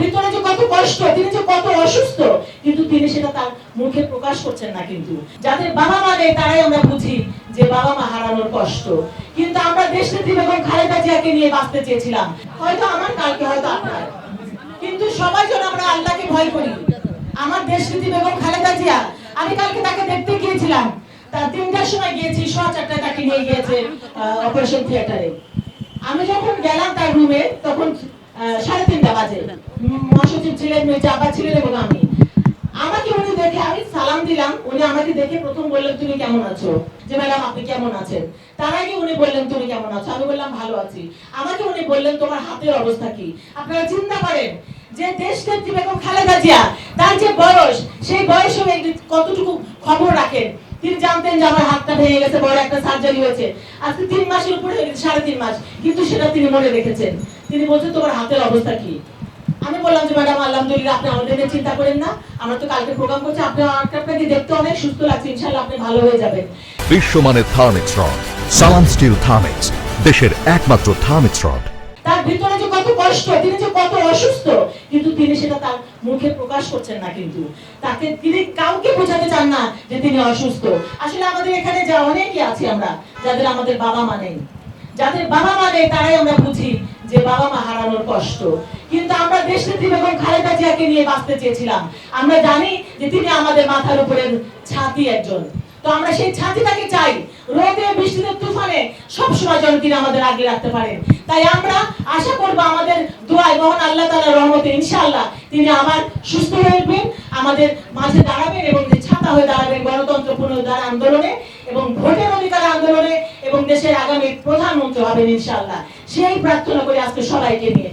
ভিতরে যে কত কষ্ট, তিনি যে কত অসুস্থ, কিন্তু তিনি সেটা তার মুখে প্রকাশ করছেন না কিন্তু। যাদের বাবা মা নেই, তারাই আমরা বুঝি যে বাবা মা হারানোর কষ্ট। কিন্তু আমরা দেশ নেত্রী বেগম খালেদা জিয়াকে নিয়ে বাঁচতে চেয়েছিলাম। হয়তো আমার, কালকে হয়তো আপনার। কিন্তু সবাই যেন আমরা আল্লাহকে ভয় করি। আমার দেশ নেত্রী বেগম খালেদা জিয়া, আমি কালকে তাকে দেখতে গিয়েছিলাম। তার তিনটার সময় গিয়েছি ছ চারটায় তাকে নিয়ে গিয়েছে অপারেশন থিয়েটারে আমি যখন গেলাম তার রুমে তখন সাড়ে তিনটা বাজে। মহাসচিব ছিলেন মির্জা আব্বাস ছিলেন এবং আমি। আমাকে উনি দেখে আমি সালাম দিলাম। উনি আমাকে দেখে প্রথম বললেন, তুমি কেমন আছো? যে, ম্যাডাম, আপনি কেমন আছেন? তার আগে উনি বললেন, তুমি কেমন আছো? আমি বললাম, ভালো আছি। আমাকে উনি বললেন, তোমার হাতের অবস্থা কি? আপনারা চিন্তা করেন যে দেশ নেত্রী বেগম খালেদা জিয়া, তার যে বয়স, সেই বয়সে কতটুকু খবর রাখেন? জানতেন যে আমার হাতটা ভেঙে গেছে বড় একটা সার্জারি হয়েছে। আজকে তিন মাসের উপরে হয়ে গেছে, সাড়ে তিন মাস। কিন্তু সেটা তিনি মনে রেখেছেন। তিনি বলছেন তোমার হাতের অবস্থা কি? আমি বললাম যে ম্যাডাম আলহামদুলিল্লাহ আপনি আমাদের নিয়ে চিন্তা করেন না। আমরা তো কালকে প্রোগ্রাম করছি। আপনি আপনাকে দেখতে অনেক সুস্থ লাগছে। ইনশাল্লাহ আপনি ভালো হয়ে যাবেন। বিশ্বমানের Thermex rod Salam steel Thermex দেশের একমাত্র থার্মিক্স রড। তার ভিতরে যে কত কষ্ট, তিনি যে কত অসুস্থ, কিন্তু তিনি সেটা তার মুখে প্রকাশ করছেন না কিন্তু। তাকে তিনি কাউকে বোঝাতে চান না যে তিনি অসুস্থ। আসলে আমাদের এখানে যা অনেকে আছি আমরা, যাদের আমাদের বাবা মা নেই। যাদের বাবা মা নেই, তারাই আমরা বুঝি যে বাবা মা হারানোর কষ্ট। কিন্তু আমরা দেশ নেত্রী বেগম খালেদা জিয়াকে নিয়ে বাঁচতে চেয়েছিলাম। আমরা জানি যে তিনি আমাদের মাথার উপরে ছাতি একজন। তো আমরা সেই ছাতিটাকে চাই। রোদে, বৃষ্টিতে, তুফানে সব সময় যেন তিনি আমাদের আগলে রাখতে পারেন। তাই আমরা আশা করব আমাদের দোয়ায় মহান আল্লাহ তালা রহমতে ইনশাল্লাহ তিনি আবার সুস্থ হয়ে আমাদের মাঝে দাঁড়াবেন এবং যে ছাতা হয়ে দাঁড়াবেন গণতন্ত্র পুনরুদ্ধার আন্দোলনে এবং ভোটের অধিকার আন্দোলনে এবং দেশের আগামী প্রধানমন্ত্রী হবেন ইনশাল্লাহ সেই প্রার্থনা করে আজকে সবাইকে নিয়ে।